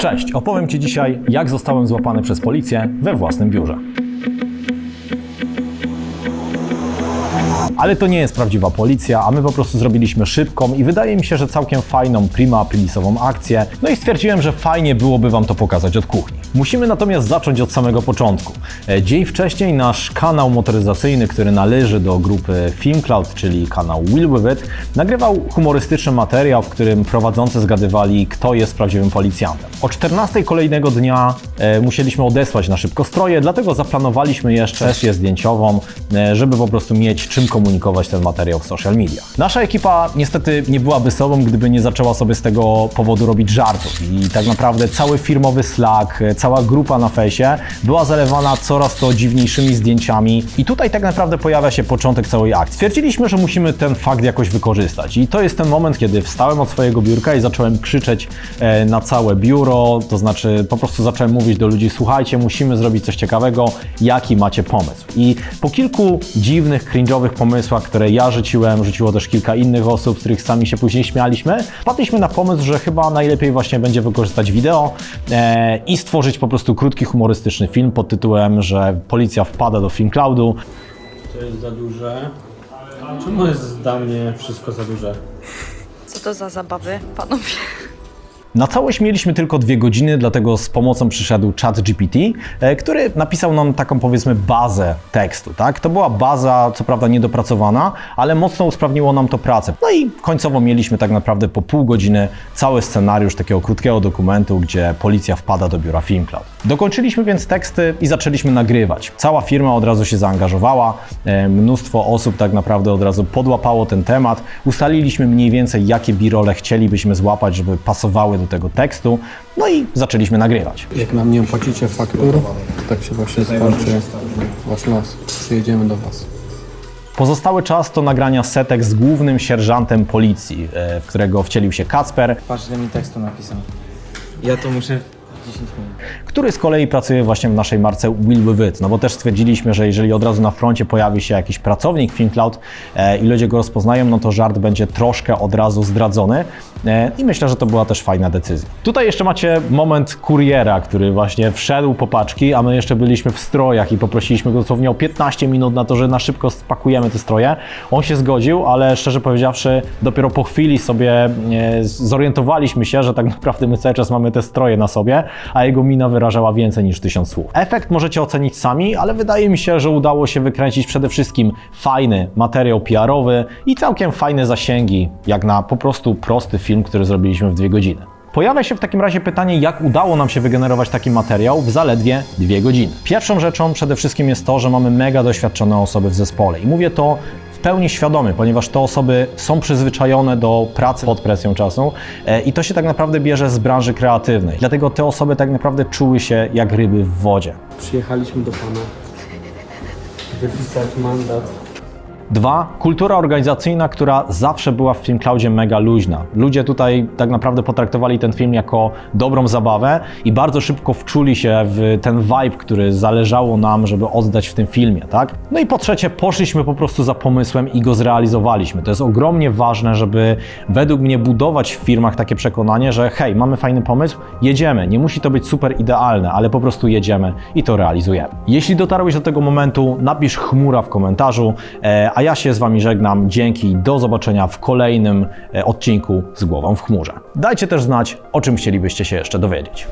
Cześć, opowiem Ci dzisiaj, jak zostałem złapany przez policję we własnym biurze. Ale to nie jest prawdziwa policja, a my po prostu zrobiliśmy szybką i wydaje mi się, że całkiem fajną prima aprilisową akcję. No i stwierdziłem, że fajnie byłoby Wam to pokazać od kuchni. Musimy natomiast zacząć od samego początku. E, Dzień wcześniej nasz kanał motoryzacyjny, który należy do grupy FilmCloud, czyli kanał Will With It, nagrywał humorystyczny materiał, w którym prowadzący zgadywali, kto jest prawdziwym policjantem. O 14 kolejnego dnia e, musieliśmy odesłać na szybko stroje, dlatego zaplanowaliśmy jeszcze sesję zdjęciową, e, żeby po prostu mieć czym komunikować ten materiał w social mediach. Nasza ekipa niestety nie byłaby sobą, gdyby nie zaczęła sobie z tego powodu robić żartów i tak naprawdę cały firmowy Slack, cała grupa na fejsie była zalewana coraz to dziwniejszymi zdjęciami i tutaj tak naprawdę pojawia się początek całej akcji. Stwierdziliśmy, że musimy ten fakt jakoś wykorzystać i to jest ten moment, kiedy wstałem od swojego biurka i zacząłem krzyczeć e, na całe biuro, to znaczy po prostu zacząłem mówić do ludzi, słuchajcie, musimy zrobić coś ciekawego, jaki macie pomysł. I po kilku dziwnych, cringe'owych pomysłach, które ja rzuciłem, rzuciło też kilka innych osób, z których sami się później śmialiśmy, wpadliśmy na pomysł, że chyba najlepiej właśnie będzie wykorzystać wideo e, i stworzyć po prostu krótki, humorystyczny film pod tytułem, że policja wpada do FilmCloudu, To jest za duże. Czemu jest dla mnie wszystko za duże? Co to za zabawy, panowie? Na całość mieliśmy tylko dwie godziny, dlatego z pomocą przyszedł ChatGPT, e, który napisał nam taką powiedzmy bazę tekstu. Tak? To była baza, co prawda niedopracowana, ale mocno usprawniło nam to pracę. No i końcowo mieliśmy tak naprawdę po pół godziny cały scenariusz takiego krótkiego dokumentu, gdzie policja wpada do biura FilmCloud. Dokończyliśmy więc teksty i zaczęliśmy nagrywać. Cała firma od razu się zaangażowała, e, mnóstwo osób tak naprawdę od razu podłapało ten temat. Ustaliliśmy mniej więcej, jakie birole chcielibyśmy złapać, żeby pasowały do tego tekstu, no i zaczęliśmy nagrywać. Jak nam nie opłacicie faktur, to tak się właśnie skończy wasz los. Przyjedziemy do was. Pozostały czas to nagrania setek z głównym sierżantem policji, e, w którego wcielił się Kacper, Patrz, ile mi tekstu napisał. Ja to muszę 10 minut. który z kolei pracuje właśnie w naszej marce Will With It, no bo też stwierdziliśmy, że jeżeli od razu na froncie pojawi się jakiś pracownik FilmCloud e, i ludzie go rozpoznają, no to żart będzie troszkę od razu zdradzony e, i myślę, że to była też fajna decyzja. Tutaj jeszcze macie moment kuriera, który właśnie wszedł po paczki, a my jeszcze byliśmy w strojach i poprosiliśmy go dosłownie o 15 minut na to, że na szybko spakujemy te stroje. On się zgodził, ale szczerze powiedziawszy, dopiero po chwili sobie e, zorientowaliśmy się, że tak naprawdę my cały czas mamy te stroje na sobie, a jego mina wyrażała więcej niż tysiąc słów. Efekt możecie ocenić sami, ale wydaje mi się, że udało się wykręcić przede wszystkim fajny materiał PR-owy i całkiem fajne zasięgi, jak na po prostu prosty film, który zrobiliśmy w dwie godziny. Pojawia się w takim razie pytanie, jak udało nam się wygenerować taki materiał w zaledwie dwie godziny. Pierwszą rzeczą przede wszystkim jest to, że mamy mega doświadczone osoby w zespole i mówię to pełni świadomie, ponieważ te osoby są przyzwyczajone do pracy pod presją czasu e, i to się tak naprawdę bierze z branży kreatywnej. Dlatego te osoby tak naprawdę czuły się jak ryby w wodzie. Przyjechaliśmy do pana. Wypisać mandat. Dwa, kultura organizacyjna, która zawsze była w FilmCloudzie mega luźna. Ludzie tutaj tak naprawdę potraktowali ten film jako dobrą zabawę i bardzo szybko wczuli się w ten vibe, który zależało nam, żeby oddać w tym filmie, tak? No i po trzecie, poszliśmy po prostu za pomysłem i go zrealizowaliśmy. To jest ogromnie ważne, żeby według mnie budować w firmach takie przekonanie, że hej, mamy fajny pomysł, jedziemy. Nie musi to być super idealne, ale po prostu jedziemy i to realizujemy. Jeśli dotarłeś do tego momentu, napisz chmura w komentarzu, e, a ja się z Wami żegnam. Dzięki, do zobaczenia w kolejnym e, odcinku z głową w chmurze. Dajcie też znać, o czym chcielibyście się jeszcze dowiedzieć.